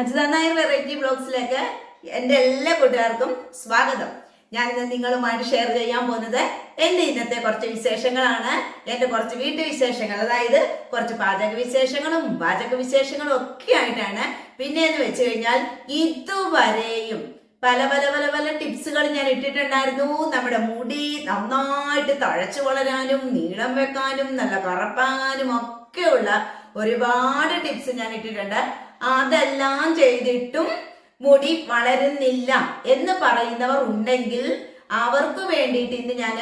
Ajitha Nair variety ബ്ലോഗ്സിലേക്ക് എന്റെ എല്ലാ കൂട്ടുകാർക്കും സ്വാഗതം. ഞാനിന്ന് നിങ്ങളുമായിട്ട് ഷെയർ ചെയ്യാൻ പോകുന്നത് എന്റെ ഇന്നത്തെ കുറച്ച് വിശേഷങ്ങളാണ്. എന്റെ കുറച്ച് വീട്ടു വിശേഷങ്ങൾ അതായത് കുറച്ച് പാചക വിശേഷങ്ങളും പാചക വിശേഷങ്ങളും ഒക്കെ ആയിട്ടാണ്. പിന്നെ എന്ന് വെച്ച് കഴിഞ്ഞാൽ ഇതുവരെയും പല പല പല പല ടിപ്സുകൾ ഞാൻ ഇട്ടിട്ടുണ്ടായിരുന്നു. നമ്മുടെ മുടി നന്നായിട്ട് തഴച്ചു വളരാനും നീളം വെക്കാനും നല്ല കറപ്പാകാനും ഒക്കെയുള്ള ഒരുപാട് ടിപ്സ് ഞാൻ ഇട്ടിട്ടുണ്ട്. അതെല്ലാം ചെയ്തിട്ടും മുടി വളരുന്നില്ല എന്ന് പറയുന്നവർ ഉണ്ടെങ്കിൽ അവർക്ക് വേണ്ടിയിട്ട് ഇന്ന് ഞാൻ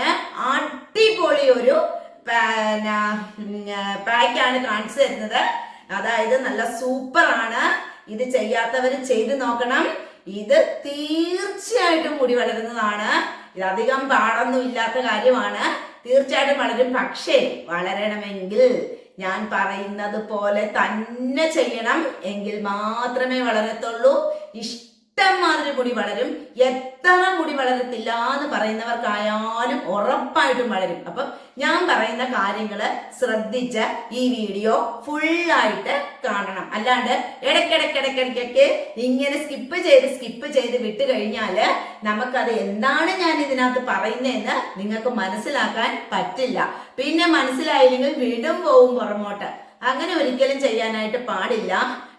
അടിപൊളി ഒരു പാക്കാണ് കാണിച്ചു തരുന്നത്. അതായത് നല്ല സൂപ്പർ ആണ് ഇത് ചെയ്യാത്തവർ ചെയ്ത് നോക്കണം. ഇത് തീർച്ചയായിട്ടും മുടി വളരുന്നതാണ്. ഇത് അധികം പാടൊന്നും ഇല്ലാത്ത കാര്യമാണ്. തീർച്ചയായിട്ടും വളരും. പക്ഷേ വളരണമെങ്കിൽ ഞാൻ പറയുന്നത് പോലെ തന്നെ ചെയ്യണം. എങ്കിൽ മാത്രമേ വളരത്തുള്ളൂ. ഇഷ്ടം മാതിരി മുടി വളരും. എത്ര മുടി വളരത്തില്ല എന്ന് പറയുന്നവർക്കായാലും ഉറപ്പായിട്ടും വളരും. അപ്പം ഞാൻ പറയുന്ന കാര്യങ്ങൾ ശ്രദ്ധിച്ച് ഈ വീഡിയോ ഫുള്ളായിട്ട് കാണണം. അല്ലാണ്ട് ഇടയ്ക്കിടയ്ക്കിടയ്ക്കിടയ്ക്കൊക്കെ ഇങ്ങനെ സ്കിപ്പ് ചെയ്ത് സ്കിപ്പ് ചെയ്ത് വിട്ട് കഴിഞ്ഞാൽ നമുക്കത് എന്താണ് ഞാൻ ഇതിനകത്ത് പറയുന്നതെന്ന് നിങ്ങൾക്ക് മനസ്സിലാക്കാൻ പറ്റില്ല. പിന്നെ മനസ്സിലായില്ലെങ്കിൽ വീണ്ടും പോവും പുറമോട്ട്. അങ്ങനെ ഒരിക്കലും ചെയ്യാനായിട്ട് പാടില്ല.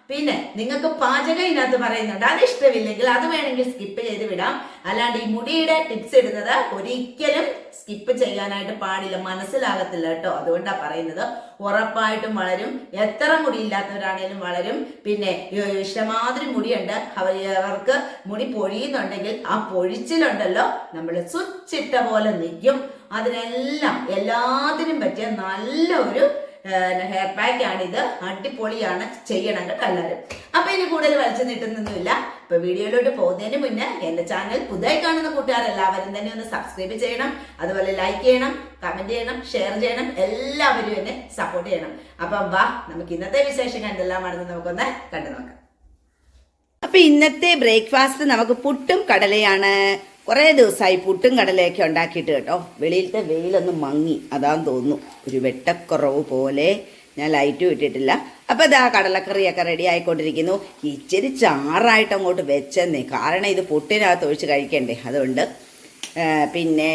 പിന്നെ നിങ്ങൾക്ക് പാചകം ഇതിനകത്ത് പറയുന്നുണ്ട്. അത് ഇഷ്ടമില്ലെങ്കിൽ അത് വേണമെങ്കിൽ സ്കിപ്പ് ചെയ്ത് വിടാം. അല്ലാണ്ട് ഈ മുടിയുടെ ടിപ്സ് ഇടുന്നത് ഒരിക്കലും സ്കിപ്പ് ചെയ്യാനായിട്ട് പാടില്ല. മനസ്സിലാകത്തില്ല കേട്ടോ. അതുകൊണ്ടാണ് പറയുന്നത്. ഉറപ്പായിട്ടും വളരും. എത്ര മുടി ഇല്ലാത്തവരാണേലും വളരും. പിന്നെ ഇഷ്ടമാതിരി മുടിയുണ്ട്. അവർ അവർക്ക് മുടി പൊഴിയുന്നുണ്ടെങ്കിൽ ആ പൊഴിച്ചിലുണ്ടല്ലോ. നമ്മൾ സ്വിച്ചിട്ട പോലെ നിൽക്കും. അതിനെല്ലാം എല്ലാത്തിനും പറ്റിയ നല്ലൊരു ഹെയർ പാക്ക് ആണിത്. അടിപൊളിയാണ്. ചെയ്യണം കേട്ടോ അപ്പൊ ഇനി കൂടുതൽ വലിച്ചു നീട്ടുന്നൊന്നുമില്ല. ഇപ്പൊ വീഡിയോയിലോട്ട് പോകുന്നതിന് മുന്നേ എന്റെ ചാനൽ പുതുതായി കാണുന്ന കൂട്ടുകാർ എല്ലാവരും തന്നെ ഒന്ന് സബ്സ്ക്രൈബ് ചെയ്യണം. അതുപോലെ ലൈക്ക് ചെയ്യണം കമന്റ് ചെയ്യണം ഷെയർ ചെയ്യണം. എല്ലാവരും എന്നെ സപ്പോർട്ട് ചെയ്യണം. അപ്പം വാ നമുക്ക് ഇന്നത്തെ വിശേഷം കണ്ടെല്ലാം എന്തെല്ലാമാണെന്ന് നമുക്കൊന്ന് കണ്ടു നോക്കാം. അപ്പൊ ഇന്നത്തെ ബ്രേക്ക്ഫാസ്റ്റ് നമുക്ക് പുട്ടും കടലയാണ്. കുറേ ദിവസമായി പുട്ടും കടലയൊക്കെ ഉണ്ടാക്കിയിട്ട് കേട്ടോ. വെളിയിലത്തെ വെയിലൊന്ന് മങ്ങി അതാന്ന് തോന്നുന്നു. ഒരു വെട്ടക്കുറവ് പോലെ ഞാൻ ലൈറ്റും ഇട്ടിട്ടില്ല. അപ്പോൾ ഇതാ കടലക്കറിയൊക്കെ റെഡി ആയിക്കൊണ്ടിരിക്കുന്നു. ഇച്ചിരി ചാറായിട്ട് അങ്ങോട്ട് വെച്ചെന്നേ. കാരണം ഇത് പുട്ടിനകത്ത് ഒഴിച്ച് കഴിക്കണ്ടേ. അതുകൊണ്ട് പിന്നെ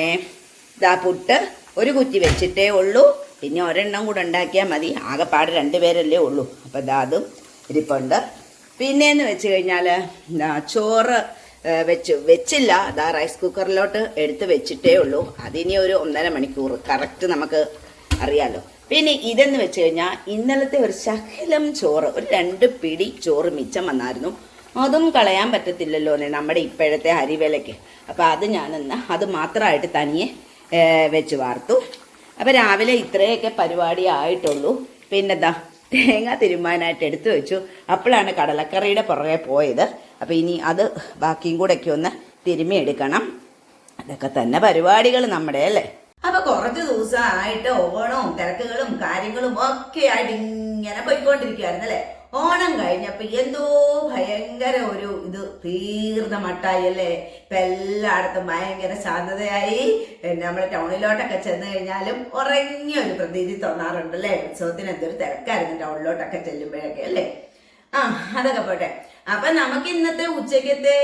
ഇതാ പുട്ട് ഒരു കുറ്റി വെച്ചിട്ടേ ഉള്ളൂ. പിന്നെ ഒരെണ്ണം കൂടെ ഉണ്ടാക്കിയാൽ മതി. ആകെപ്പാട് രണ്ട് പേരല്ലേ ഉള്ളൂ. അപ്പോൾ ഇതാ അതും ഇരിപ്പുണ്ട്. പിന്നെന്ന് വെച്ച് കഴിഞ്ഞാൽ ചോറ് വെച്ച്. വെച്ചില്ല. അതാ റൈസ് കുക്കറിലോട്ട് എടുത്ത് വെച്ചിട്ടേ ഉള്ളൂ. അതിനി ഒരു ഒന്നര മണിക്കൂർ. കറക്റ്റ് നമുക്ക് അറിയാലോ. പിന്നെ ഇതെന്ന് വെച്ച് കഴിഞ്ഞാൽ ഇന്നലത്തെ ഒരു ശകലം ചോറ് ഒരു രണ്ട് പിടി ചോറ് മിച്ചം വന്നായിരുന്നു. അതും കളയാൻ പറ്റത്തില്ലല്ലോ നമ്മുടെ ഇപ്പോഴത്തെ അരിവിലയ്ക്ക് അപ്പോൾ അത് ഞാനെന്ന് അത് മാത്രമായിട്ട് തനിയെ വെച്ച് വാർത്തു. അപ്പോൾ രാവിലെ ഇത്രയൊക്കെ പരിപാടി ആയിട്ടുള്ളൂ. പിന്നെന്താ തേങ്ങ തിരുമാനായിട്ട് എടുത്തു വെച്ചു. അപ്പോഴാണ് കടലക്കറിയുടെ പുറകെ പോയത്. അപ്പോൾ ഇനി അത് ബാക്കിയും കൂടെ ഒക്കെ ഒന്ന് തിരുമ്മി അതൊക്കെ തന്നെ പരിപാടികൾ നമ്മുടെ അല്ലേ? അപ്പൊ കുറച്ച് ദിവസമായിട്ട് ഓണവും തിരക്കുകളും കാര്യങ്ങളും ഒക്കെ ആയിട്ട് ഇങ്ങനെ പോയിക്കൊണ്ടിരിക്കുകയായിരുന്നു അല്ലേ? ഓണം കഴിഞ്ഞപ്പോ എന്തോ ഭയങ്കര ഒരു ഇത് തീർന്ന മട്ടായി അല്ലേ? ഇപ്പൊ എല്ലായിടത്തും ഭയങ്കര ശാന്തതയായി. നമ്മൾ ടൗണിലോട്ടൊക്കെ ചെന്ന് കഴിഞ്ഞാലും ഉറങ്ങിയ ഒരു പ്രതീതി തോന്നാറുണ്ട് അല്ലേ? ഉത്സവത്തിന് എന്തൊരു തിരക്കായിരുന്നു ടൗണിലോട്ടൊക്കെ ചെല്ലുമ്പോഴൊക്കെ അല്ലേ? ആ അതൊക്കെ പോട്ടെ. അപ്പൊ നമുക്ക് ഇന്നത്തെ ഉച്ചക്കത്തെ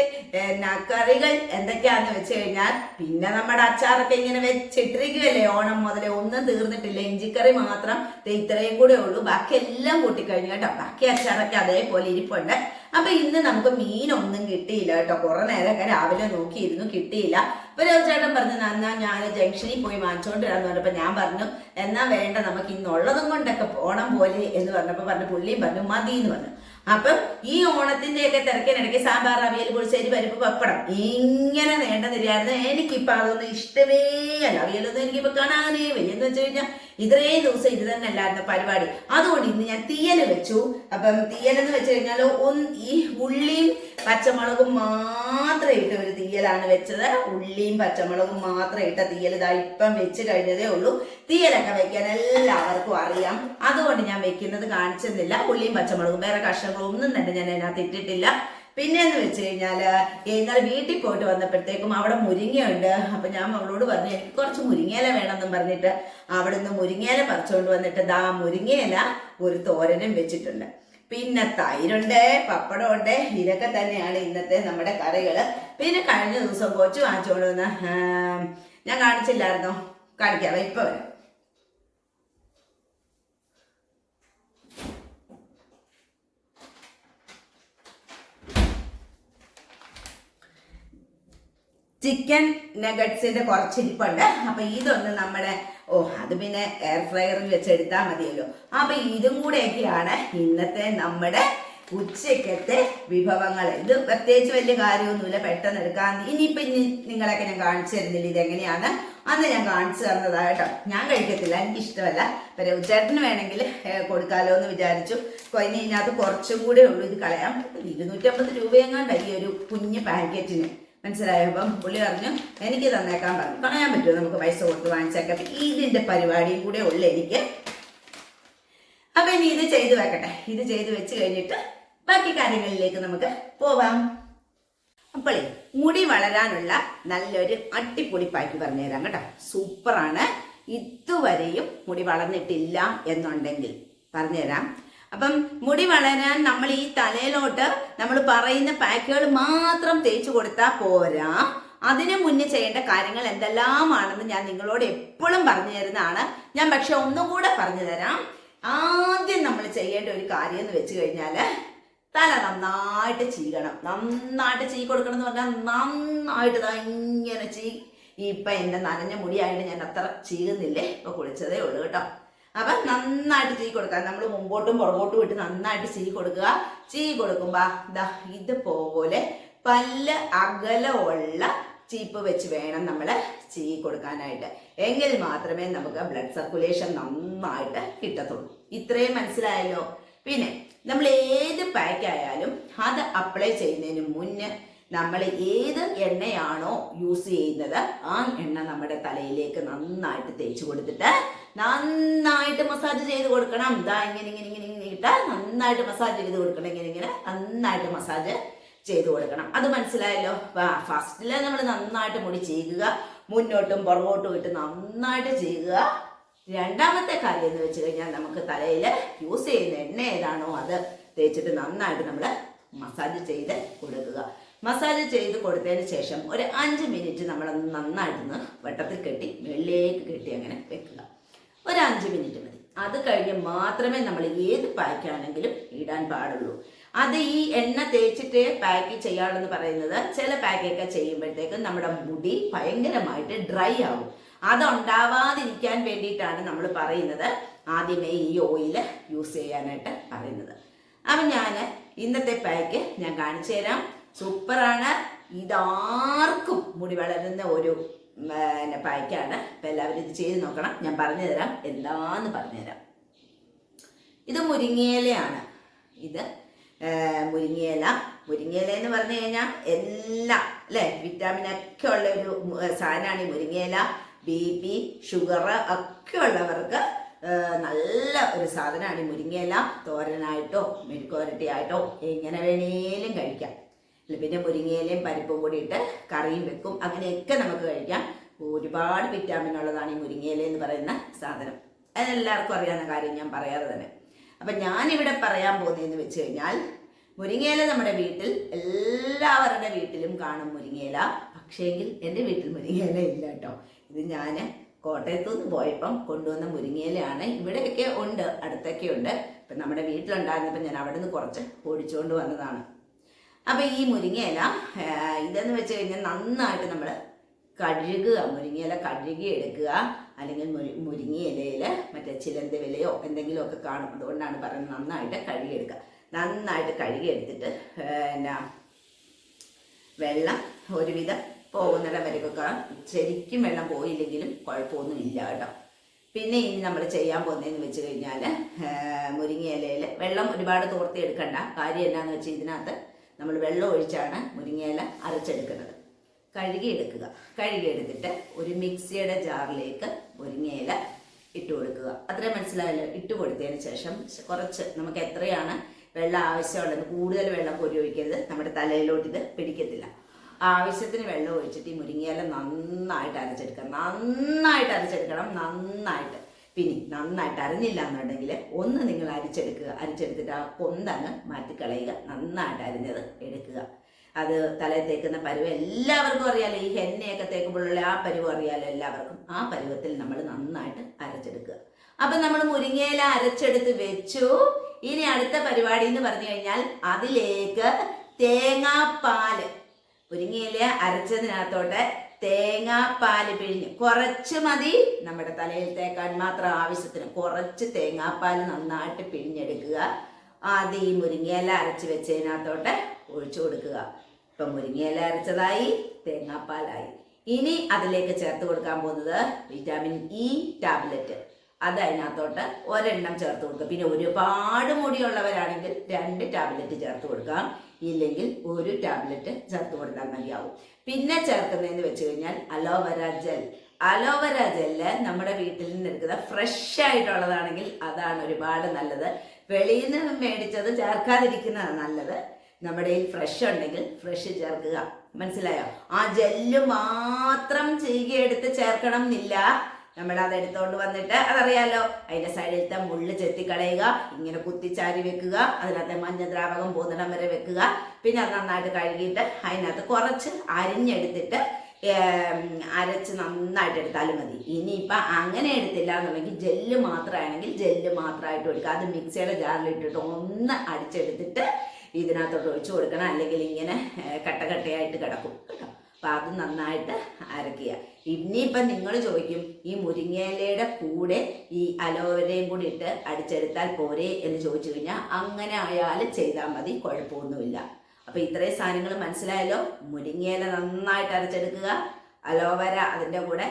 കറികൾ എന്തൊക്കെയാന്ന് വെച്ച് കഴിഞ്ഞാൽ പിന്നെ നമ്മുടെ അച്ചാറൊക്കെ ഇങ്ങനെ വെച്ചിട്ടിരിക്കുകയല്ലേ? ഓണം മുതലേ ഒന്നും തീർന്നിട്ടില്ല. ഇഞ്ചിക്കറി മാത്രം ഇത്രയും കൂടെ ഉള്ളൂ. ബാക്കി എല്ലാം കൂട്ടിക്കഴിഞ്ഞു കേട്ടോ. ബാക്കി അച്ചാറൊക്കെ അതേപോലെ ഇരിപ്പുണ്ട്. അപ്പൊ ഇന്ന് നമുക്ക് മീനൊന്നും കിട്ടിയില്ല കേട്ടോ. കുറെ നേരമൊക്കെ രാവിലെ നോക്കിയിരുന്നു. കിട്ടിയില്ല. അപ്പൊ ചേട്ടൻ പറഞ്ഞു എന്നാ ഞാൻ ജംഗ്ഷനിൽ പോയി വാങ്ങിച്ചോണ്ട് വരാന്ന് പറഞ്ഞപ്പോ ഞാൻ പറഞ്ഞു എന്നാ വേണ്ട നമുക്ക് ഇന്നുള്ളതും കൊണ്ടൊക്കെ പോണം പോലെ എന്ന് പറഞ്ഞപ്പോ പറഞ്ഞു പുള്ളിയും പറഞ്ഞു മതി എന്ന് പറഞ്ഞു. അപ്പം ഈ ഓണത്തിന്റെ ഒക്കെ തിരക്കിനിടയ്ക്ക് സാമ്പാർ അവിയൽ പുളിശ്ശേരി പരിപ്പ് പപ്പടം ഇങ്ങനെ നേണ്ട നിരയായിരുന്നു എനിക്കിപ്പോ അതൊന്നും ഇഷ്ടമേ അല്ല. അവിയലൊന്നും എനിക്കിപ്പോ കാണാനേ വയ്യെന്ന് വെച്ച് കഴിഞ്ഞാൽ ഇത്രയും ദിവസം ഇത് തന്നെ അല്ലായിരുന്നു പരിപാടി. അതുകൊണ്ട് ഇന്ന് ഞാൻ തീയൽ വെച്ചു. അപ്പം തീയൽ എന്ന് വെച്ച് കഴിഞ്ഞാൽ ഈ ഉള്ളിയും പച്ചമുളകും മാത്രം ഇട്ട ഒരു തീയലാണ് വെച്ചത്. ഉള്ളിയും പച്ചമുളകും മാത്രം ഇട്ട തീയൽ ഇതാ ഇപ്പം വെച്ച് കഴിഞ്ഞതേ ഉള്ളൂ. തീയലൊക്കെ വെക്കാൻ എല്ലാവർക്കും അറിയാം. അതുകൊണ്ട് ഞാൻ വെക്കുന്നത് കാണിച്ചെന്നില്ല. ഉള്ളിയും പച്ചമുളകും വേറെ കഷ്ണങ്ങളൊന്നും തന്നെ ഞാൻ അതിനകത്ത് ഇട്ടിട്ടില്ല. പിന്നെ എന്ന് വെച്ച് കഴിഞ്ഞാൽ ഇന്നലെ വീട്ടിൽ പോയിട്ട് വന്നപ്പോഴത്തേക്കും അവിടെ മുരിങ്ങയുണ്ട്. അപ്പം ഞാൻ അവളോട് പറഞ്ഞു എനിക്ക് കുറച്ച് മുരിങ്ങയില വേണമെന്നും പറഞ്ഞിട്ട് അവിടെ നിന്ന് മുരിങ്ങയില പറിച്ചുകൊണ്ട് വന്നിട്ട് ദാ മുരിങ്ങയില ഒരു തോരനും വെച്ചിട്ടുണ്ട്. പിന്നെ തൈരുണ്ട് പപ്പടമുണ്ട് ഇതൊക്കെ തന്നെയാണ് ഇന്നത്തെ നമ്മുടെ കറികൾ പിന്നെ കഴിഞ്ഞ ദിവസം കൊച്ചു വാങ്ങിച്ചുകൊണ്ട് ഞാൻ കാണിച്ചില്ലായിരുന്നോ? കാണിക്കാം ഇപ്പോൾ വരാം. ചിക്കൻ നഗറ്റ്സിന്റെ കുറച്ചിരിപ്പുണ്ട് അപ്പൊ ഇതൊന്ന് നമ്മുടെ ഓ അത് പിന്നെ എയർ ഫ്രയറിൽ വെച്ച് എടുത്താൽ മതിയല്ലോ. അപ്പൊ ഇതും കൂടെയൊക്കെയാണ് ഇന്നത്തെ നമ്മുടെ ഉച്ചക്കത്തെ വിഭവങ്ങൾ. ഇത് പ്രത്യേകിച്ച് വലിയ കാര്യമൊന്നുമില്ല പെട്ടെന്ന് എടുക്കാൻ. ഇനിയിപ്പം ഇനി നിങ്ങളൊക്കെ ഞാൻ കാണിച്ചു തരുന്നില്ല ഇതെങ്ങനെയാണ്. അന്ന് ഞാൻ കാണിച്ചു തന്നതാ കേട്ടോ ഞാൻ കഴിക്കത്തില്ല എനിക്ക് ഇഷ്ടമല്ല പിന്നെ ഉച്ചേട്ടന് വേണമെങ്കിൽ കൊടുക്കാലോ എന്ന് വിചാരിച്ചു. ഇനി ഇതിനകത്ത് കുറച്ചും കൂടെ ഉള്ളൂ ഇത് കളയാം. ഇരുന്നൂറ്റമ്പത് രൂപയെങ്ങാണ്ട് ഈ ഒരു കുഞ്ഞ് പാക്കറ്റിന്. മനസ്സിലായോ? അപ്പം പുള്ളി പറഞ്ഞു എനിക്ക് തന്നേക്കാൻ പറഞ്ഞു. കളയാൻ പറ്റുമോ? നമുക്ക് പൈസ കൊടുത്ത് വാങ്ങിച്ചേക്കാം. ഇതിന്റെ പരിപാടിയും കൂടെ ഉള്ളു എനിക്ക്. അപ്പൊ ഇനി ഇത് ചെയ്തു വെക്കട്ടെ. ഇത് ചെയ്തു വെച്ച് കഴിഞ്ഞിട്ട് ബാക്കി കാര്യങ്ങളിലേക്ക് നമുക്ക് പോവാം. അപ്പോളേ മുടി വളരാനുള്ള നല്ലൊരു അട്ടിപ്പൊളി പാക്ക് പറഞ്ഞുതരാം കേട്ടോ. സൂപ്പറാണ്. ഇതുവരെയും മുടി വളർന്നിട്ടില്ല എന്നുണ്ടെങ്കിൽ പറഞ്ഞുതരാം. അപ്പം മുടി വളരാൻ നമ്മൾ ഈ തലയിലോട്ട് നമ്മൾ പറയുന്ന പാക്കുകൾ മാത്രം തേച്ചു കൊടുത്താൽ പോരാ. അതിനു മുന്നേ ചെയ്യേണ്ട കാര്യങ്ങൾ എന്തെല്ലാമാണെന്ന് ഞാൻ നിങ്ങളോട് എപ്പോഴും പറഞ്ഞു തരുന്നതാണ്. ഞാൻ പക്ഷെ ഒന്നും കൂടെ പറഞ്ഞു തരാം. ആദ്യം നമ്മൾ ചെയ്യേണ്ട ഒരു കാര്യം എന്ന് വെച്ച് കഴിഞ്ഞാൽ തല നന്നായിട്ട് ചീകണം. നന്നായിട്ട് ചീ കൊടുക്കണം എന്ന് പറഞ്ഞാൽ നന്നായിട്ട് ഇങ്ങനെ ചീ. ഇപ്പൊ എന്റെ നനഞ്ഞ മുടിയായിട്ട് ഞാൻ അത്ര ചീകുന്നില്ലേ? ഇപ്പൊ കുളിച്ചതേ ഉള്ളൂ കേട്ടോ. അപ്പൊ നന്നായിട്ട് ചീ കൊടുക്കുക. നമ്മൾ മുമ്പോട്ടും പുറകോട്ടും ഇട്ട് നന്നായിട്ട് ചീ കൊടുക്കുക. ചീ കൊടുക്കുമ്പോ ദാ ഇതുപോലെ പല്ല് അകലമുള്ള ചീപ്പ് വെച്ച് വേണം നമ്മൾ ചീ കൊടുക്കാനായിട്ട്. എങ്കിൽ മാത്രമേ നമുക്ക് ബ്ലഡ് സർക്കുലേഷൻ നന്നായിട്ട് കിട്ടത്തുള്ളൂ. ഇത്രയും മനസ്സിലായല്ലോ? പിന്നെ നമ്മൾ ഏത് പാക്ക് ആയാലും അത് അപ്ലൈ ചെയ്യുന്നതിന് മുന്നേ നമ്മൾ ഏത് എണ്ണയാണോ യൂസ് ചെയ്യുന്നത് ആ എണ്ണ നമ്മുടെ തലയിലേക്ക് നന്നായിട്ട് തേച്ച് കൊടുത്തിട്ട് നന്നായിട്ട് മസാജ് ചെയ്ത് കൊടുക്കണം. ഇതാ ഇങ്ങനെ ഇങ്ങനെ ഇങ്ങനെ ഇങ്ങനെ ഇട്ട് നന്നായിട്ട് മസാജ് ചെയ്ത് കൊടുക്കണം. ഇങ്ങനെ ഇങ്ങനെ നന്നായിട്ട് മസാജ് ചെയ്തു കൊടുക്കണം. അത് മനസ്സിലായല്ലോ? ഫസ്റ്റിൽ നമ്മൾ നന്നായിട്ട് മുടി ചെയ്യുക മുന്നോട്ടും പുറകോട്ടും ഇട്ട് നന്നായിട്ട് ചെയ്യുക രണ്ടാമത്തെ കാര്യം എന്ന് വെച്ച് കഴിഞ്ഞാൽ നമുക്ക് തലയിൽ യൂസ് ചെയ്യുന്ന എണ്ണ ഏതാണോ അത് തേച്ചിട്ട് നന്നായിട്ട് നമ്മൾ മസാജ് ചെയ്ത് കൊടുക്കുക. മസാജ് ചെയ്ത് കൊടുത്തതിന് ശേഷം ഒരു അഞ്ച് മിനിറ്റ് നമ്മളൊന്ന് നന്നായിട്ടൊന്ന് വട്ടത്തിൽ കെട്ടി വെള്ളിലേക്ക് കെട്ടി അങ്ങനെ വെക്കുക. ഒരു അഞ്ച് മിനിറ്റ് മതി. അത് കഴിഞ്ഞ് മാത്രമേ നമ്മൾ ഏത് പാക്കാണെങ്കിലും ഇടാൻ പാടുള്ളൂ. അത് ഈ എണ്ണ തേച്ചിട്ട് പാക്ക് ചെയ്യാമെന്ന് പറയുന്നത് ചില പാക്കൊക്കെ ചെയ്യുമ്പോഴത്തേക്കും നമ്മുടെ മുടി ഭയങ്കരമായിട്ട് ഡ്രൈ ആവും. അതുണ്ടാവാതിരിക്കാൻ വേണ്ടിയിട്ടാണ് നമ്മൾ പറയുന്നത്. ആദ്യമേ ഈ ഓയിൽ യൂസ് ചെയ്യാനായിട്ട് പറയുന്നത്. അപ്പം ഞാൻ ഇന്നത്തെ പാക്ക് ഞാൻ കാണിച്ചു തരാം. സൂപ്പറാണ്. ഇതാർക്കും മുടി വളരുന്ന ഒരു പിന്നെ പായ്ക്കാണ്. അപ്പം എല്ലാവരും ഇത് ചെയ്ത് നോക്കണം. ഞാൻ പറഞ്ഞു തരാം എന്താന്ന് പറഞ്ഞു തരാം ഇത് മുരിങ്ങയിലയാണ്. ഇത് മുരിങ്ങയില. മുരിങ്ങയില എന്ന് പറഞ്ഞു കഴിഞ്ഞാൽ എല്ലാ അല്ലേ? വിറ്റാമിൻ ഒക്കെ ഉള്ള ഒരു സാധനമാണ് ഈ മുരിങ്ങയില. ബി പി ഷുഗർ ഒക്കെ ഉള്ളവർക്ക് നല്ല ഒരു സാധനമാണ് ഈ മുരിങ്ങയില. തോരനായിട്ടോ മെഴുക്കുവരട്ടിയായിട്ടോ എങ്ങനെ വേണേലും കഴിക്കാം. പിന്നെ മുരിങ്ങയിലയും പരിപ്പും കൂടി ഇട്ട് കറിയും വെക്കും. അങ്ങനെയൊക്കെ നമുക്ക് കഴിക്കാം. ഒരുപാട് വിറ്റാമിൻ ഉള്ളതാണ് ഈ മുരിങ്ങയില എന്ന് പറയുന്ന സാധനം. അതെല്ലാവർക്കും അറിയാവുന്ന കാര്യം ഞാൻ പറയാതെ തന്നെ. അപ്പം ഞാനിവിടെ പറയാൻ പോകുന്നതെന്ന് വെച്ച് കഴിഞ്ഞാൽ മുരിങ്ങയില നമ്മുടെ വീട്ടിൽ എല്ലാവരുടെ വീട്ടിലും കാണും മുരിങ്ങയില. പക്ഷേങ്കിൽ എന്റെ വീട്ടിൽ മുരിങ്ങയില ഇല്ല കേട്ടോ. ഇത് ഞാൻ കോട്ടയത്തു നിന്ന് പോയപ്പം കൊണ്ടുവന്ന മുരിങ്ങയിലയാണ്. ഇവിടെയൊക്കെ ഉണ്ട് അടുത്തൊക്കെ ഉണ്ട്. ഇപ്പം നമ്മുടെ വീട്ടിലുണ്ടായിരുന്നപ്പോൾ ഞാൻ അവിടെ നിന്ന് കുറച്ച് ഓടിച്ചുകൊണ്ട് വന്നതാണ്. അപ്പൊ ഈ മുരിങ്ങയില ഇതെന്ന് വെച്ച് കഴിഞ്ഞാൽ നന്നായിട്ട് നമ്മൾ കഴുകുക. മുരിങ്ങയില കഴുകി എടുക്കുക അല്ലെങ്കിൽ മുരി മുരിങ്ങയിലയിൽ മറ്റേ ചിലന്തി വിലയോ എന്തെങ്കിലുമൊക്കെ കാണും. അതുകൊണ്ടാണ് പറയുന്നത് നന്നായിട്ട് കഴുകിയെടുക്കുക. നന്നായിട്ട് കഴുകിയെടുത്തിട്ട് എന്നാ വെള്ളം ഒരുവിധം പോകുന്നിടം വരെയൊക്കെ ശരിക്കും വെള്ളം പോയില്ലെങ്കിലും കുഴപ്പമൊന്നുമില്ല കേട്ടോ. പിന്നെ ഇനി നമ്മൾ ചെയ്യാൻ പോകുന്നതെന്ന് വെച്ച് കഴിഞ്ഞാൽ മുരിങ്ങയിലയിൽ വെള്ളം ഒരുപാട് തോർത്തി എടുക്കണ്ട. കാര്യം എന്നാന്ന് വെച്ചാൽ ഇതിനകത്ത് നമ്മൾ വെള്ളം ഒഴിച്ചാണ് മുരിങ്ങയില അരച്ചെടുക്കുന്നത്. കഴുകിയെടുക്കുക. കഴുകിയെടുത്തിട്ട് ഒരു മിക്സിയുടെ ജാറിലേക്ക് മുരിങ്ങയില ഇട്ട് കൊടുക്കുക. അത്രയും മനസ്സിലായല്ലോ? ഇട്ട് കൊടുത്തതിന് ശേഷം കുറച്ച് നമുക്ക് എത്രയാണ് വെള്ളം ആവശ്യമുള്ളത്? കൂടുതൽ വെള്ളം കോരി ഒഴിക്കരുത്. നമ്മുടെ തലയിലോട്ട് ഇത് പിടിക്കത്തില്ല. ആവശ്യത്തിന് വെള്ളം ഒഴിച്ചിട്ട് ഈ മുരിങ്ങയില നന്നായിട്ട് അരച്ചെടുക്കണം നന്നായിട്ട് അരച്ചെടുക്കണം. നന്നായിട്ട്. പിന്നെ നന്നായിട്ട് അറിഞ്ഞില്ല എന്നുണ്ടെങ്കിൽ ഒന്ന് നിങ്ങൾ അരിച്ചെടുക്കുക. അരിച്ചെടുത്തിട്ട് ആ കൊന്തങ്ങ് മാറ്റിക്കളയുക. നന്നായിട്ട് അരിഞ്ഞത് എടുക്കുക. അത് തലയിൽ തേക്കുന്ന പരുവ് എല്ലാവർക്കും അറിയാലോ. ഈ ഹെന്നയൊക്കെ തേക്കുമ്പോഴുള്ള ആ പരുവ് അറിയാലോ എല്ലാവർക്കും. ആ പരുവത്തിൽ നമ്മൾ നന്നായിട്ട് അരച്ചെടുക്കുക. അപ്പം നമ്മൾ മുരിങ്ങയില അരച്ചെടുത്ത് വെച്ചു. ഇനി അടുത്ത പരിപാടി എന്ന് പറഞ്ഞു കഴിഞ്ഞാൽ അതിലേക്ക് തേങ്ങാപ്പാൽ. മുരിങ്ങയില അരച്ചതിനകത്തോട്ട് തേങ്ങാപ്പാൽ പിഴിഞ്ഞ്. കുറച്ച് മതി നമ്മുടെ തലയിൽ തേക്കാൻ മാത്രം ആവശ്യത്തിന്. കുറച്ച് തേങ്ങാപ്പാൽ നന്നായിട്ട് പിഴിഞ്ഞെടുക്കുക. ആദ്യം ഈ മുരിങ്ങയില അരച്ച് വെച്ചതിനകത്തോട്ട് ഒഴിച്ചു കൊടുക്കുക. ഇപ്പം മുരിങ്ങയില അരച്ചതായി തേങ്ങാപ്പാലായി. ഇനി അതിലേക്ക് ചേർത്ത് കൊടുക്കാൻ പോകുന്നത് വിറ്റാമിൻ ഇ ടാബ്ലറ്റ്. അത് അതിനകത്തോട്ട് ഒരെണ്ണം ചേർത്ത് കൊടുക്കുക. പിന്നെ ഒരുപാട് മുടിയുള്ളവരാണെങ്കിൽ രണ്ട് ടാബ്ലറ്റ് ചേർത്ത് കൊടുക്കാം. ഇല്ലെങ്കിൽ ഒരു ടാബ്ലറ്റ് ചേർത്ത് കൊടുത്താൽ മതിയാവും. പിന്നെ ചേർക്കുന്നതെന്ന് വെച്ച് കഴിഞ്ഞാൽ അലോവെറ ജെൽ. അലോവെറ ജെല്ല് നമ്മുടെ വീട്ടിൽ നിന്ന് എടുക്കുന്ന ഫ്രഷ് ആയിട്ടുള്ളതാണെങ്കിൽ അതാണ് ഒരുപാട് നല്ലത്. വെളിയിൽ നിന്ന് മേടിച്ചത് ചേർക്കാതിരിക്കുന്നതാണ് നല്ലത്. നമ്മുടെ കയ്യിൽ ഫ്രഷ് ഉണ്ടെങ്കിൽ ഫ്രഷ് ചേർക്കുക. മനസ്സിലായോ? ആ ജെല്ല് മാത്രം ചീകിയെടുത്ത് ചേർക്കണം എന്നില്ല നമ്മൾ അത് എടുത്തോണ്ട് വന്നിട്ട് അതറിയാലോ? അതിന്റെ സൈഡിലത്തെ മുള്ള് ചെത്തിക്കളയുക ഇങ്ങനെ കുത്തിച്ചാരി വെക്കുക അതിനകത്തെ മഞ്ഞ ദ്രാവകം പോകുന്നിടം വരെ വെക്കുക. പിന്നെ അത് നന്നായിട്ട് കഴുകിയിട്ട് അതിനകത്ത് കുറച്ച് അരിഞ്ഞെടുത്തിട്ട് അരച്ച് നന്നായിട്ട് എടുത്താലും മതി. ഇനിയിപ്പം അങ്ങനെ എടുത്തില്ല എന്നുണ്ടെങ്കിൽ ജെല്ല് മാത്രമാണെങ്കിൽ ജെല്ല് മാത്രമായിട്ട് കൊടുക്കുക അത് മിക്സിയുടെ ജാറിലിട്ടിട്ട് ഒന്ന് അടിച്ചെടുത്തിട്ട് ഇതിനകത്തോട്ട് ഒഴിച്ചു കൊടുക്കണം. അല്ലെങ്കിൽ ഇങ്ങനെ കട്ട കട്ടയായിട്ട് കിടക്കും. അപ്പം അത് നന്നായിട്ട് അരക്കുക. ഇനിയിപ്പം നിങ്ങൾ ചോദിക്കും ഈ മുരിങ്ങയിലയുടെ കൂടെ ഈ അലോവേരയും കൂടി ഇട്ട് അടിച്ചെടുത്താൽ പോരെ? എന്ന് ചോദിച്ചു കഴിഞ്ഞാൽ അങ്ങനെ ആയാലും ചെയ്താൽ മതി കുഴപ്പമൊന്നുമില്ല. അപ്പം ഇത്രയും സാധനങ്ങൾ മനസ്സിലായല്ലോ? മുരിങ്ങയില നന്നായിട്ട് അരച്ചെടുക്കുക. അലോവേര അതിന്റെ കൂടെ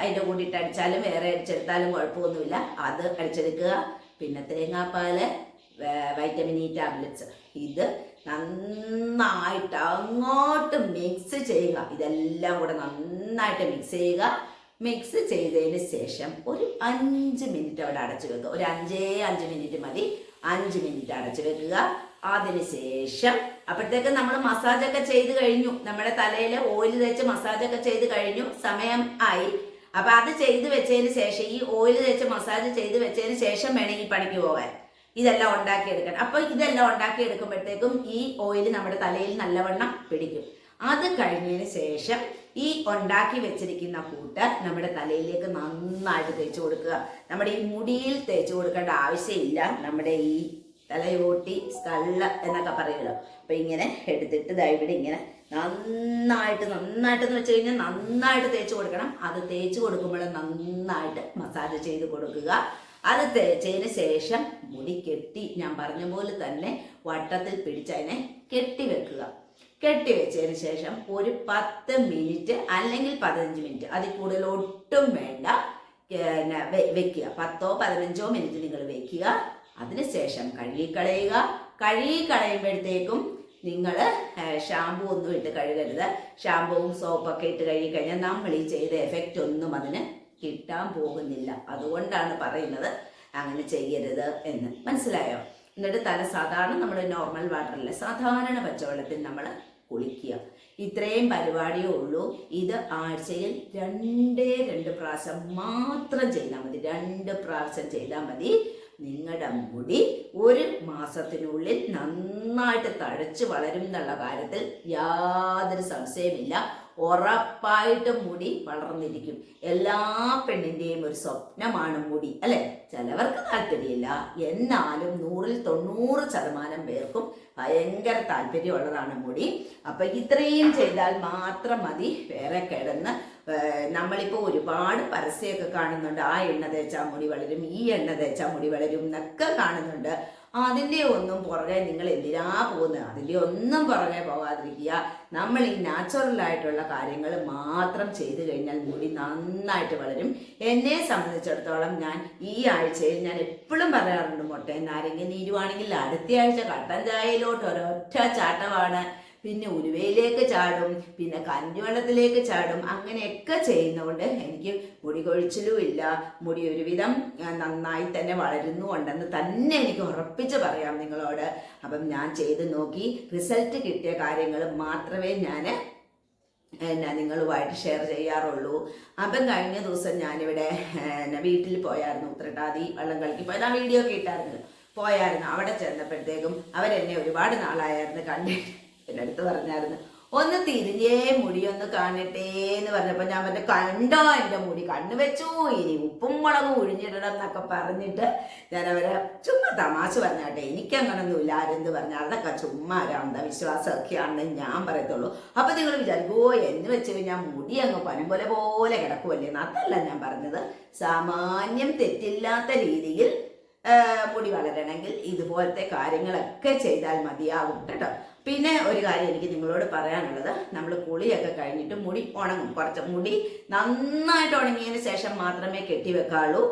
അതിന്റെ കൂടി ഇട്ട് അടിച്ചാലും വേറെ അടിച്ചെടുത്താലും കുഴപ്പമൊന്നുമില്ല. അത് അടിച്ചെടുക്കുക. പിന്നെ തേങ്ങാപ്പാൽ വൈറ്റമിൻ ഇ ടാബ്ലറ്റ്സ്. ഇത് നന്നായിട്ട് അങ്ങോട്ട് മിക്സ് ചെയ്യുക. ഇതെല്ലാം കൂടെ നന്നായിട്ട് മിക്സ് ചെയ്യുക. മിക്സ് ചെയ്തതിന് ശേഷം ഒരു അഞ്ച് മിനിറ്റ് അവിടെ അടച്ചു വെക്കുക. ഒരു അഞ്ചേ അഞ്ച് മിനിറ്റ് മതി. അഞ്ച് മിനിറ്റ് അടച്ചു വെക്കുക. അതിന് ശേഷം അപ്പോഴത്തേക്ക് നമ്മൾ മസാജൊക്കെ ചെയ്ത് കഴിഞ്ഞു. നമ്മുടെ തലയിൽ ഓയിൽ തേച്ച് മസാജൊക്കെ ചെയ്ത് കഴിഞ്ഞു. സമയം ആയി. അപ്പൊ അത് ചെയ്ത് വെച്ചതിന് ശേഷം ഈ ഓയിൽ തേച്ച് മസാജ് ചെയ്ത് വെച്ചതിന് ശേഷം വേണം ഈ പണിക്ക് പോകാൻ ഇതെല്ലാം ഉണ്ടാക്കിയെടുക്കണം അപ്പൊ ഇതെല്ലാം ഉണ്ടാക്കിയെടുക്കുമ്പോഴത്തേക്കും ഈ ഓയിൽ നമ്മുടെ തലയിൽ നല്ലവണ്ണം പിടിക്കും. അത് കഴിഞ്ഞതിന് ശേഷം ഈ ഉണ്ടാക്കി വെച്ചിരിക്കുന്ന കൂട്ട് നമ്മുടെ തലയിലേക്ക് നന്നായിട്ട് തേച്ച് കൊടുക്കുക. നമ്മുടെ ഈ മുടിയിൽ തേച്ച് കൊടുക്കേണ്ട ആവശ്യമില്ല. നമ്മുടെ ഈ തലയോട്ടി സ്കള്ള എന്നൊക്കെ പറയുമല്ലോ അപ്പൊ ഇങ്ങനെ എടുത്തിട്ട് ഇവിടെ ഇങ്ങനെ നന്നായിട്ട് നന്നായിട്ട് എന്ന് വെച്ച് കഴിഞ്ഞാൽ നന്നായിട്ട് തേച്ച് കൊടുക്കണം. അത് തേച്ച് കൊടുക്കുമ്പോൾ നന്നായിട്ട് മസാജ് ചെയ്ത് കൊടുക്കുക. അത് തേച്ചതിന് ശേഷം മുടി കെട്ടി ഞാൻ പറഞ്ഞ പോലെ തന്നെ വട്ടത്തിൽ പിടിച്ചതിനെ കെട്ടി വെക്കുക. കെട്ടി വെച്ചതിന് ശേഷം ഒരു പത്ത് മിനിറ്റ് അല്ലെങ്കിൽ പതിനഞ്ച് മിനിറ്റ് അതിൽ കൂടുതൽ ഒട്ടും വേണ്ട പിന്നെ വെക്കുക. പത്തോ പതിനഞ്ചോ മിനിറ്റ് നിങ്ങൾ വെക്കുക. അതിനുശേഷം കഴുകിക്കളയുക കഴുകിക്കളയുമ്പോഴത്തേക്കും നിങ്ങൾ ഷാമ്പു ഒന്നും ഇട്ട് കഴുകരുത്. ഷാമ്പുവും സോപ്പൊക്കെ ഇട്ട് കഴുകി കഴിഞ്ഞാൽ നമ്മൾ ഈ ചെയ്ത എഫക്റ്റ് ഒന്നും അതിന് കിട്ടാൻ പോകുന്നില്ല. അതുകൊണ്ടാണ് പറയുന്നത് അങ്ങനെ ചെയ്യരുത് എന്ന്. മനസ്സിലായോ? എന്നിട്ട് തല സാധാരണ നമ്മൾ നോർമൽ വാട്ടറിൽ സാധാരണ പച്ചവെള്ളത്തിൽ നമ്മൾ കുളിക്കുക. ഇത്രയും പരിപാടിയേ ഉള്ളൂ. ഇത് ആഴ്ചയിൽ രണ്ടേ രണ്ട് പ്രാവശ്യം മാത്രം ചെയ്താൽ മതി. രണ്ട് പ്രാവശ്യം ചെയ്താൽ മതി. നിങ്ങളുടെ മുടി ഒരു മാസത്തിനുള്ളിൽ നന്നായിട്ട് തഴച്ച് വളരും എന്നുള്ള കാര്യത്തിൽ യാതൊരു സംശയമില്ല ഉറപ്പായിട്ടും മുടി വളർന്നിരിക്കും. എല്ലാ പെണ്ണിന്റെയും ഒരു സ്വപ്നമാണ് മുടി അല്ലെ? ചിലവർക്ക് താല്പര്യമില്ല. എന്നാലും നൂറിൽ തൊണ്ണൂറ് ശതമാനം പേർക്കും ഭയങ്കര താല്പര്യമുള്ളതാണ് മുടി. അപ്പൊ ഇത്രയും ചെയ്താൽ മാത്രം മതി. വേറെ കിടന്ന് നമ്മളിപ്പോൾ ഒരുപാട് പരസ്യമൊക്കെ കാണുന്നുണ്ട്. ആ എണ്ണ തേച്ചാൽ മുടി വളരും ഈ എണ്ണ തേച്ചാൽ മുടി വളരും എന്നൊക്കെ കാണുന്നുണ്ട്. അതിന്റെ ഒന്നും പുറകെ നിങ്ങൾ എന്തിനാ പോകുന്നത്? അതിന്റെ ഒന്നും പുറകെ പോകാതിരിക്കുക. നമ്മൾ ഈ നാച്ചുറൽ ആയിട്ടുള്ള കാര്യങ്ങൾ മാത്രം ചെയ്തു കഴിഞ്ഞാൽ മുടി നന്നായിട്ട് വളരും. എന്നെ സംബന്ധിച്ചിടത്തോളം ഞാൻ ഈ ആഴ്ചയിൽ ഞാൻ എപ്പോഴും പറയാറുണ്ട് മുട്ടയും നാരങ്ങ നീരുവാണെങ്കിൽ അടുത്ത ആഴ്ച കട്ടൻ ചായയിലോട്ട് ഒരൊറ്റ ചാട്ടമാണ്. പിന്നെ ഉരുവയിലേക്ക് ചാടും പിന്നെ കഞ്ഞിവെള്ളത്തിലേക്ക് ചാടും അങ്ങനെയൊക്കെ ചെയ്യുന്നതുകൊണ്ട് എനിക്ക് മുടി കൊഴിച്ചിലും ഇല്ല മുടി ഒരുവിധം നന്നായി തന്നെ വളരുന്നുണ്ടെന്ന് തന്നെ എനിക്ക് ഉറപ്പിച്ച് പറയാം നിങ്ങളോട്. അപ്പം ഞാൻ ചെയ്ത് നോക്കി റിസൾട്ട് കിട്ടിയ കാര്യങ്ങൾ മാത്രമേ ഞാൻ എന്നാ നിങ്ങളുമായിട്ട് ഷെയർ ചെയ്യാറുള്ളൂ. അപ്പം കഴിഞ്ഞ ദിവസം ഞാനിവിടെ എന്നാ വീട്ടിൽ പോയായിരുന്നു ഉത്രട്ടാതി വള്ളം കളിക്ക് പോയത്. ആ വീഡിയോ കേട്ടായിരുന്നു പോയായിരുന്നു. അവിടെ ചെന്നപ്പോഴത്തേക്കും അവരെന്നെ ഒരുപാട് നാളായിരുന്നു കണ്ടിട്ട്. എന്റെ അടുത്ത് പറഞ്ഞായിരുന്നു ഒന്ന് തിരിഞ്ഞേ മുടി ഒന്ന് കാണട്ടെ എന്ന് പറഞ്ഞപ്പോൾ ഞാൻ പറഞ്ഞു കണ്ടോ എന്റെ മുടി കണ്ണു വെച്ചു ഇനി ഉപ്പും മുളകും ഒഴിഞ്ഞിടണം എന്നൊക്കെ പറഞ്ഞിട്ട് ഞാൻ അവരെ ചുമ്മാ തമാശ പറഞ്ഞാട്ടെ എനിക്കങ്ങനൊന്നുമില്ല ആരെന്ത് പറഞ്ഞാൽ അതൊക്കെ ചുമ്മാ ഒരു അന്ധവിശ്വാസമൊക്കെയാണെന്ന് ഞാൻ പറയത്തുള്ളൂ. അപ്പൊ നിങ്ങൾ വിചാരിക്കും എന്ന് വെച്ച് കഴിഞ്ഞാൽ മുടി അങ്ങ് പനം പോലെ കിടക്കുമല്ലേ അതല്ല ഞാൻ പറഞ്ഞത്. സാമാന്യം തെറ്റില്ലാത്ത രീതിയിൽ മുടി വളരണമെങ്കിൽ ഇതുപോലത്തെ കാര്യങ്ങളൊക്കെ ചെയ്താൽ മതിയാകും കേട്ടോ. പിന്നെ ഒരു കാര്യം എനിക്ക് നിങ്ങളോട് പറയാനുള്ളത്. നമ്മൾ കുളിയൊക്കെ കഴിഞ്ഞിട്ട് മുടി ഉണങ്ങും. കുറച്ച് മുടി നന്നായിട്ട് ഉണങ്ങിയതിന് ശേഷം മാത്രമേ കെട്ടി വെക്കാവുള്ളൂ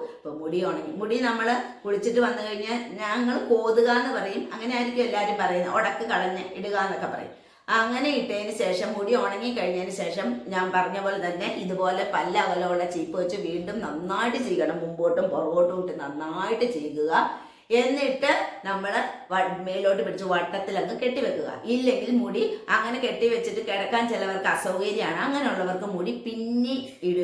മുടി ഉണങ്ങി മുടി നമ്മൾ കുളിച്ചിട്ട് വന്നു കഴിഞ്ഞാൽ ഞങ്ങൾ കോതുക എന്ന് പറയും. അങ്ങനെ ആയിരിക്കും എല്ലാവരും പറയുന്നത്. ഉടക്ക് കളഞ്ഞ് ഇടുക എന്നൊക്കെ പറയും. അങ്ങനെ ഇട്ടതിന് ശേഷം മുടി ഉണങ്ങി കഴിഞ്ഞതിന് ശേഷം ഞാൻ പറഞ്ഞ പോലെ തന്നെ ഇതുപോലെ പല്ല അകലമുള്ള ചീപ്പ് വെച്ച് വീണ്ടും നന്നായിട്ട് ചെയ്യണം. മുമ്പോട്ടും പുറകോട്ടും ഇട്ട് നന്നായിട്ട് ചെയ്യുക. എന്നിട്ട് നമ്മൾ മേലോട്ട് പിടിച്ച് വട്ടത്തിൽ അങ്ങ് കെട്ടിവെക്കുക. ഇല്ലെങ്കിൽ മുടി അങ്ങനെ കെട്ടി വെച്ചിട്ട് കിടക്കാൻ ചിലവർക്ക് അസൗകര്യമാണ്. അങ്ങനെയുള്ളവർക്ക് മുടി പിന്നി ഇട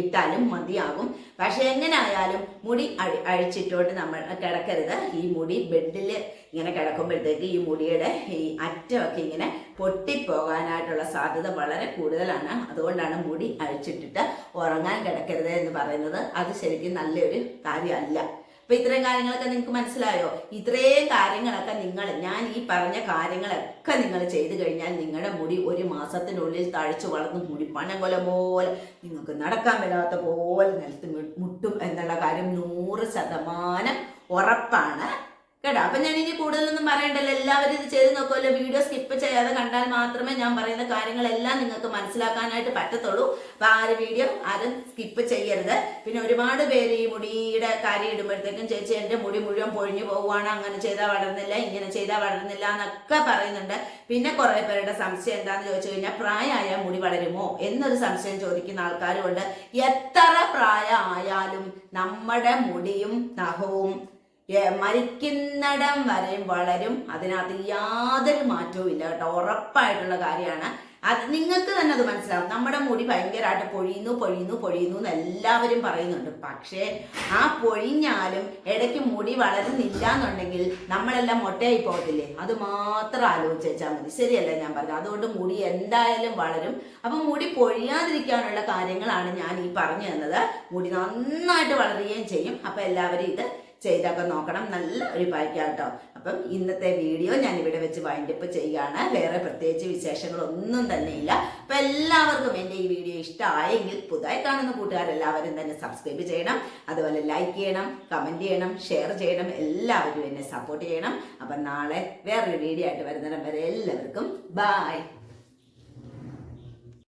ഇട്ടാലും മതിയാകും. പക്ഷെ എങ്ങനെ ആയാലും മുടി അഴി അഴിച്ചിട്ടോട്ട് നമ്മൾ കിടക്കരുത്. ഈ മുടി ബെഡിൽ ഇങ്ങനെ കിടക്കുമ്പോഴത്തേക്ക് ഈ മുടിയുടെ ഈ അറ്റമൊക്കെ ഇങ്ങനെ പൊട്ടിപ്പോകാനായിട്ടുള്ള സാധ്യത വളരെ കൂടുതലാണ്. അതുകൊണ്ടാണ് മുടി അഴിച്ചിട്ടിട്ട് ഉറങ്ങാൻ കിടക്കരുത് എന്ന് പറയുന്നത്. അത് ശരിക്കും നല്ലൊരു കാര്യമല്ല. അപ്പൊ ഇത്രയും കാര്യങ്ങളൊക്കെ നിങ്ങൾക്ക് മനസ്സിലായോ? ഇത്രയും കാര്യങ്ങളൊക്കെ നിങ്ങൾ ഞാൻ ഈ പറഞ്ഞ കാര്യങ്ങളൊക്കെ നിങ്ങൾ ചെയ്തു കഴിഞ്ഞാൽ നിങ്ങളുടെ മുടി ഒരു മാസത്തിനുള്ളിൽ തഴച്ചു വളർന്ന് മുടി പണം കൊല പോലെ നിങ്ങൾക്ക് നടക്കാൻ വരാത്ത പോലെ നിലത്ത് മുട്ടും എന്നുള്ള കാര്യം നൂറ് ശതമാനം ഉറപ്പാണ്. കേട്ടോ അപ്പൊ ഞാൻ ഇനി കൂടുതലൊന്നും പറയണ്ടല്ലോ. എല്ലാവരും ഇത് ചെയ്ത് നോക്കുമല്ലോ. വീഡിയോ സ്കിപ്പ് ചെയ്യാതെ കണ്ടാൽ മാത്രമേ ഞാൻ പറയുന്ന കാര്യങ്ങളെല്ലാം നിങ്ങൾക്ക് മനസ്സിലാക്കാനായിട്ട് പറ്റത്തുള്ളൂ. അപ്പൊ ആ ഒരു വീഡിയോ ആരും സ്കിപ്പ് ചെയ്യരുത്. പിന്നെ ഒരുപാട് പേര് ഈ മുടിയുടെ കാര്യം ഇടുമ്പോഴത്തേക്കും ചേച്ചി എന്റെ മുടി മുഴുവൻ പൊഴിഞ്ഞു പോവുകയാണ്. അങ്ങനെ ചെയ്താൽ വളരുന്നില്ല ഇങ്ങനെ ചെയ്താൽ വളരുന്നില്ല എന്നൊക്കെ പറയുന്നുണ്ട്. പിന്നെ കുറെ പേരുടെ സംശയം എന്താണെന്ന് ചോദിച്ചു കഴിഞ്ഞാൽ പ്രായമായ മുടി വളരുമോ? എന്നൊരു സംശയം ചോദിക്കുന്ന ആൾക്കാരുമുണ്ട്. എത്ര പ്രായമായാലും നമ്മുടെ മുടിയും നഖവും മരിക്കുന്നിടം വരെ വളരും. അതിനകത്ത് യാതൊരു മാറ്റവും ഇല്ല കേട്ടോ. ഉറപ്പായിട്ടുള്ള കാര്യമാണ്. അത് നിങ്ങൾക്ക് തന്നെ അത് മനസ്സിലാവും. നമ്മുടെ മുടി ഭയങ്കരമായിട്ട് പൊഴിയുന്നു പൊഴിയുന്നു പൊഴിയുന്നു എന്ന് എല്ലാവരും പറയുന്നുണ്ട്. പക്ഷേ ആ പൊഴിഞ്ഞാലും ഇടയ്ക്ക് മുടി വളരുന്നില്ല എന്നുണ്ടെങ്കിൽ നമ്മളെല്ലാം മൊട്ടയായി പോകത്തില്ലേ? അത് മാത്രം ആലോചിച്ച് വെച്ചാൽ മതി. ശരിയല്ല ഞാൻ പറഞ്ഞത്? അതുകൊണ്ട് മുടി എന്തായാലും വളരും. അപ്പം മുടി പൊഴിയാതിരിക്കാനുള്ള കാര്യങ്ങളാണ് ഞാൻ ഈ പറഞ്ഞു തന്നത്. മുടി നന്നായിട്ട് വളരുകയും ചെയ്യും. അപ്പം എല്ലാവരും ഇത് ചെയ്തൊക്കെ നോക്കണം. നല്ല ഒരു പായ്ക്ക കേട്ടോ. അപ്പം ഇന്നത്തെ വീഡിയോ ഞാൻ ഇവിടെ വെച്ച് വൈൻഡപ്പ് ചെയ്യുകയാണ് വേറെ പ്രത്യേകിച്ച് വിശേഷങ്ങളൊന്നും തന്നെ ഇല്ല അപ്പം എല്ലാവർക്കും എന്റെ ഈ വീഡിയോ ഇഷ്ടമായെങ്കിൽ പുതുതായി കാണുന്ന കൂട്ടുകാരെല്ലാവരും തന്നെ സബ്സ്ക്രൈബ് ചെയ്യണം. അതുപോലെ ലൈക്ക് ചെയ്യണം കമന്റ് ചെയ്യണം ഷെയർ ചെയ്യണം. എല്ലാവരും എന്നെ സപ്പോർട്ട് ചെയ്യണം. അപ്പം നാളെ വേറൊരു വീഡിയോ ആയിട്ട് വരുന്നിടം വരെ എല്ലാവർക്കും ബായ്